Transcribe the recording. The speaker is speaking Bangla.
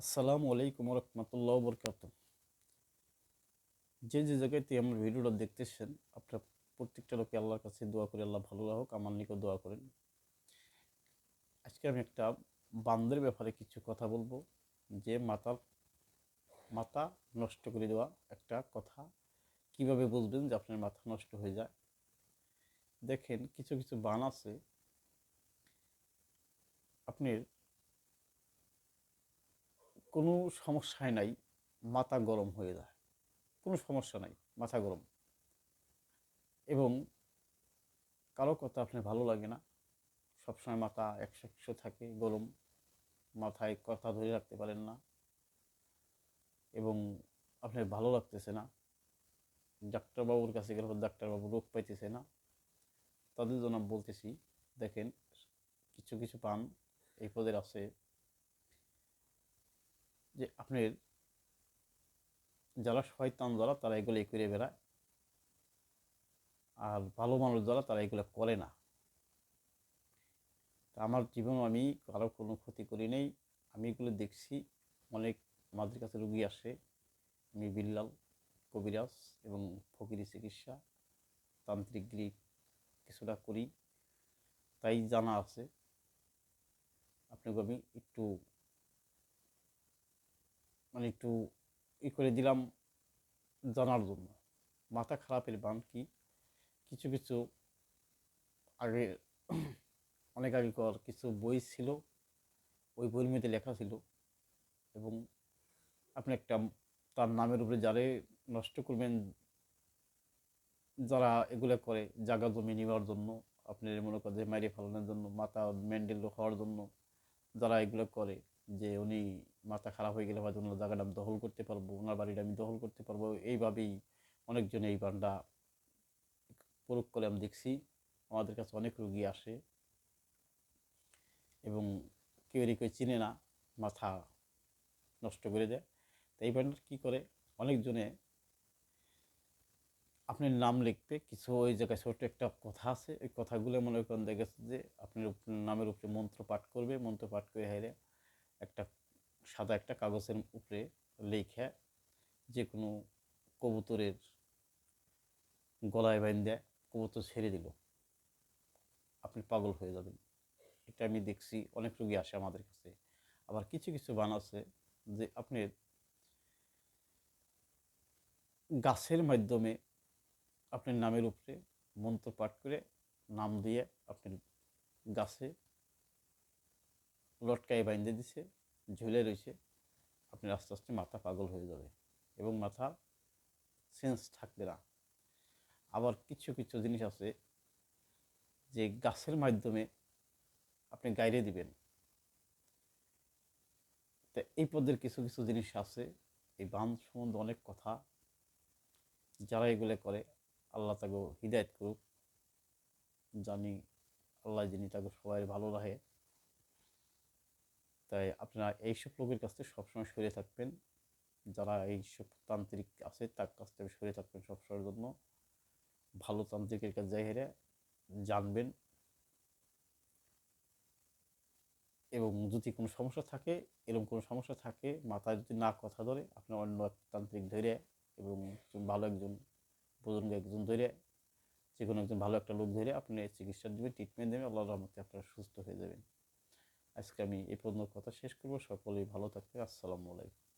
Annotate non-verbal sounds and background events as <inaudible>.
আসসালামু আলাইকুম রহমতুল্লাহ বরকাত যে যে জায়গাতে আমার ভিডিওটা দেখতেছেন, আপনার প্রত্যেকটা লোকে আল্লাহর কাছে দোয়া করে, আল্লাহ ভালো রাখুক, আমার নিকট দোয়া করেন। আজকে আমি একটা বান্দের ব্যাপারে কিছু কথা বলব, যে মাতার মাথা নষ্ট করে দেওয়া একটা কথা। কীভাবে বুঝবেন যে আপনার মাথা নষ্ট হয়ে যায়? দেখেন, কিছু কিছু বান আছে। আপনার কোনো সমস্যায় নাই, মাথা গরম হয়ে যায়। কোনো সমস্যা নাই, মাথা গরম। এবং কারও কথা আপনার ভালো লাগে না, সবসময় মাথা একশো একশো থাকে, গরম। মাথায় কথা ধরে রাখতে পারেন না। এবং আপনার ভালো লাগতেছে না। ডাক্তারবাবুর কাছে গেলে ডাক্তারবাবু রোগ পাইতেছে না। তাদের জন্য বলতেছি, দেখেন, কিছু কিছু পান, এই পদের আছে যে আপনার যারা শয়তান যারা, তারা এগুলো করে বেড়ায়। আর ভালো মানুষ যারা, তারা এগুলো করে না। তা আমার জীবন আমি কারও কোনো ক্ষতি করি নেই। আমি এগুলো দেখছি। অনেক আমাদের কাছে রুগী আসে। আমি বিল্লাল, কবিরাজ এবং ফকিরি চিকিৎসা, তান্ত্রিক গ্রিক কিছুটা করি। তাই জানা আছে। আপনাকে আমি একটু মানে একটু ই করে দিলাম জানার জন্য। মাথা খারাপের বান কি? কিছু কিছু আগে <clears throat> অনেক আগেকার কিছু বই ছিল, ওই বইয়ের মধ্যে লেখা ছিল এবং আপনি একটা তার নামের উপরে যারে নষ্ট করবেন, যারা এগুলো করে জায়গা জমি নেওয়ার জন্য, আপনি মনে করেন যে মাইরে ফেলানোর জন্য, মাথা মেন্ডেল হওয়ার জন্য, যারা এগুলো করে যে উনি মাথা খারাপ হয়ে গেলে হয়তো ওনার জায়গাটা আমি দখল করতে পারব, ওনার বাড়িটা আমি দখল করতে পারব। এইভাবেই অনেকজন এই বানটা প্রয়োগ করে আমি দেখছি। আমাদের কাছে অনেক রুগী আসে এবং কেউ কেউ চিনে না, মাথা নষ্ট করে দেয়। তো এই বানটা কী করে? অনেকজনে আপনি নাম লিখতে কিছু ওই জায়গায় ছোট একটা কথা আছে। ওই কথাগুলো মনে করেন দেখেছে যে আপনার নামের উপরে মন্ত্র পাঠ করবে, মন্ত্র পাঠ করে হাইরে একটা সাদা একটা কাগজের উপরে লেখা যে কোনো কবুতরের গলায় বাইন দেয় কবুতর ছেড়ে দিল। আপনি পাগল হয়ে যাবেন। এটা আমি দেখছি, অনেক রোগী আসে আমাদের কাছে। আবার কিছু কিছু বান আছে যে আপনি গাছের মাধ্যমে আপনার নামের উপরে মন্ত্র পাঠ করে নাম দিয়ে আপনার গাছে লটকায় বাইন্দে দিছে, ঝুলে রয়েছে আপনার আস্তে আস্তে মাথা পাগল হয়ে যাবে এবং মাথা সেন্স থাকবে না। আবার কিছু কিছু জিনিস আছে যে গাছের মাধ্যমে আপনি গাইরে দিবেন। তা এই পদের কিছু কিছু জিনিস আছে। এই বান্ধ সম্বন্ধে অনেক কথা। যারা এগুলো করে, আল্লাহ তাকে হৃদায়ত করুক। জানি আল্লাহ যিনি তাকে সবাই ভালো রাখে। তাই আপনারা এইসব লোকের কাছ থেকে সবসময় সরে থাকবেন। যারা এইসব তান্ত্রিক আছে, তার কাছ থেকে সরে থাকবেন সবসময়ের জন্য। ভালো তান্ত্রিকের কাছে যাই হেরে জানবেন। এবং যদি কোনো সমস্যা থাকে, এরকম কোনো সমস্যা থাকে, মাথায় যদি না কথা ধরে, আপনি অন্য তান্ত্রিক ধরে এবং ভালো একজন বুজুর্গ একজন ধরে যে কোনো একজন ভালো একটা লোক ধরে, আপনি চিকিৎসা দেবেন ট্রিটমেন্ট দেবেন আল্লাহ রহমতে আপনারা সুস্থ হয়ে যাবেন। আজকে আমি এই পর্যন্ত কথা শেষ করব। সকলেই ভালো থাকবে আসসালামু আলাইকুম।